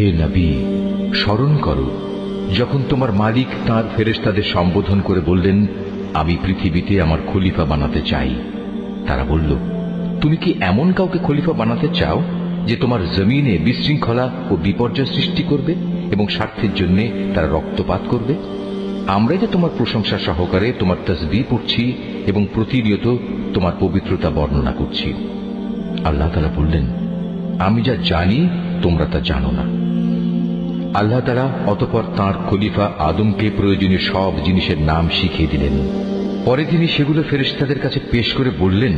হে নবী, স্মরণ করো, যখন তোমার মালিক তাঁর ফেরেশতাদের সম্বোধন করে বললেন, আমি পৃথিবীতে আমার খলিফা বানাতে চাই। তারা বলল, তুমি কি এমন কাউকে খলিফা বানাতে চাও যে তোমার জমিনে বিশৃঙ্খলা ও বিপর্যয় সৃষ্টি করবে এবং স্বার্থের জন্য তারা রক্তপাত করবে? আমরাই যে তোমার প্রশংসা সহকারে তোমার তসবি পড়ছি এবং প্রতিনিয়ত তোমার পবিত্রতা বর্ণনা করছি। আল্লাহ তালা বললেন, আমি যা জানি তোমরা তা জানো না। আল্লাহ তালা অতপর তাঁর খলিফা আদমকে প্রয়োজনীয় সব জিনিসের নাম শিখিয়ে দিলেন। পরে তিনি সেগুলো ফেরেশতাদের কাছে পেশ করে বললেন,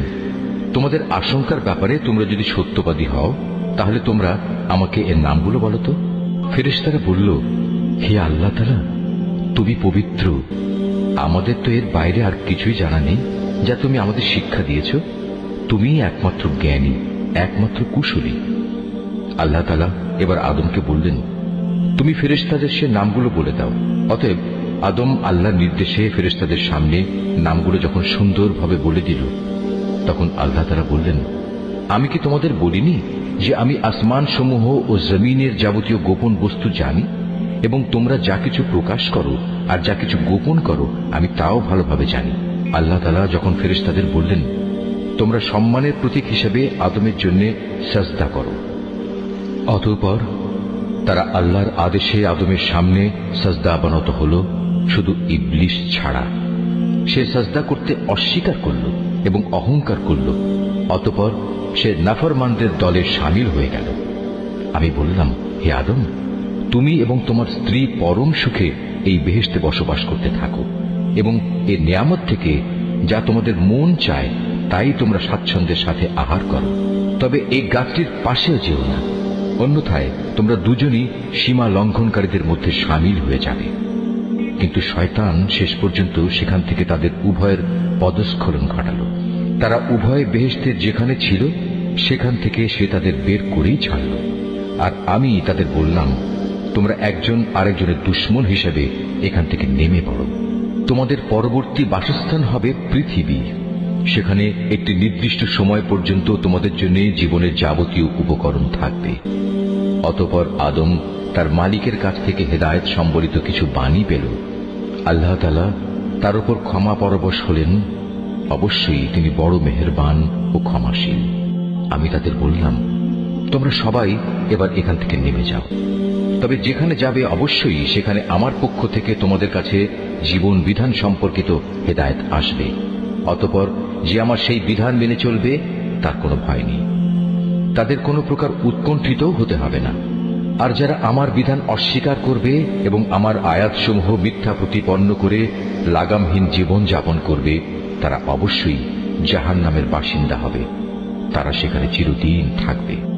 তোমাদের আশঙ্কার ব্যাপারে তোমরা যদি সত্যবাদী হও, তাহলে তোমরা আমাকে এর নামগুলো বলো তো। ফেরেশতারা বলল, হে আল্লাহ তালা তুমি পবিত্র। আমাদের তো এর বাইরে আর কিছুই জানা নেই, যা তুমি আমাদের শিক্ষা দিয়েছ। তুমিই একমাত্র জ্ঞানী, একমাত্র কুশলী। আল্লাহ তালা এবার আদমকে বললেন তুমি ফেরেশতাদের সে নামগুলো বলে দাও। অতএব আদম আল্লাহর নির্দেশে ফেরেশতাদের সামনে নামগুলো যখন সুন্দরভাবে বলে দিল, তখন আল্লাহ তারা বললেন, আমি কি তোমাদের বলিনি যে আমি আসমান সমূহ ও জমিনের যাবতীয় গোপন বস্তু জানি? এবং তোমরা যা কিছু প্রকাশ করো আর যা কিছু গোপন করো, আমি তাও ভালোভাবে জানি। আল্লাহ তালা যখন ফেরেশতাদের বললেন, তোমরা সম্মানের প্রতীক হিসেবে আদমের জন্য সাজদা করো। অতঃপর তারা আল্লাহর আদেশে আদমের সামনে সাজদা আবানত হল, শুধু ইবলিশ ছাড়া। সে সাজদা করতে অস্বীকার করল এবং অহংকার করল, অতপর সে নাফরমানদের দলে সামিল হয়ে গেল। আমি বললাম, হে আদম, তুমি এবং তোমার স্ত্রী পরম সুখে এই বেহেশতে বসবাস করতে থাকো এবং এ নিয়ামত থেকে যা তোমাদের মন চায়, তাই তোমরা স্বাচ্ছন্দ্যের সাথে আহার করো। তবে এই গাছটির পাশেও যেও না। অন্যথায় তোমরা দুজনই সীমা লঙ্ঘনকারীদের মধ্যে সামিল হয়ে যাবে। কিন্তু শয়তান শেষ পর্যন্ত সেখান থেকে তাদের উভয়ের পদস্খলন ঘটালো। তারা উভয় বেহেস্তের যেখানে ছিল, সেখান থেকে সে তাদের বের করেই ছাড়ল। আর আমি তাদের বললাম, তোমরা একজন আরেকজনের দুশ্মন হিসেবে এখান থেকে নেমে পড়ো। তোমাদের পরবর্তী বাসস্থান হবে পৃথিবী। সেখানে একটি নির্দিষ্ট সময় পর্যন্ত তোমাদের জন্য জীবনের যাবতীয় উপকরণ থাকবে। অতপর আদম তার মালিকের কাছ থেকে হেদায়ত সম্বলিত কিছু বাণী পেল। আল্লাহ তালা তার উপর ক্ষমা পরবশ হলেন। অবশ্যই তিনি বড় মেহেরবান ও ক্ষমাশীল। আমি তাদের বললাম, তোমরা সবাই এবার এখান থেকে নেমে যাও। তবে যেখানে যাবে অবশ্যই সেখানে আমার পক্ষ থেকে তোমাদের কাছে জীবন বিধান সম্পর্কিত হেদায়ত আসবে। অতপর যে আমার সেই বিধান মেনে চলবে, তার কোনো ভয় নেই। তাদের কোনো প্রকার উৎকণ্ঠিত হতে হবে না। আর যারা আমার বিধান অস্বীকার করবে এবং আমার আয়াতসমূহ মিথ্যা প্রতিপন্ন করে লাগামহীন জীবন যাপন করবে, তারা অবশ্যই জাহান নামের বাসিন্দা হবে। তারা সেখানে চিরদিন থাকবে।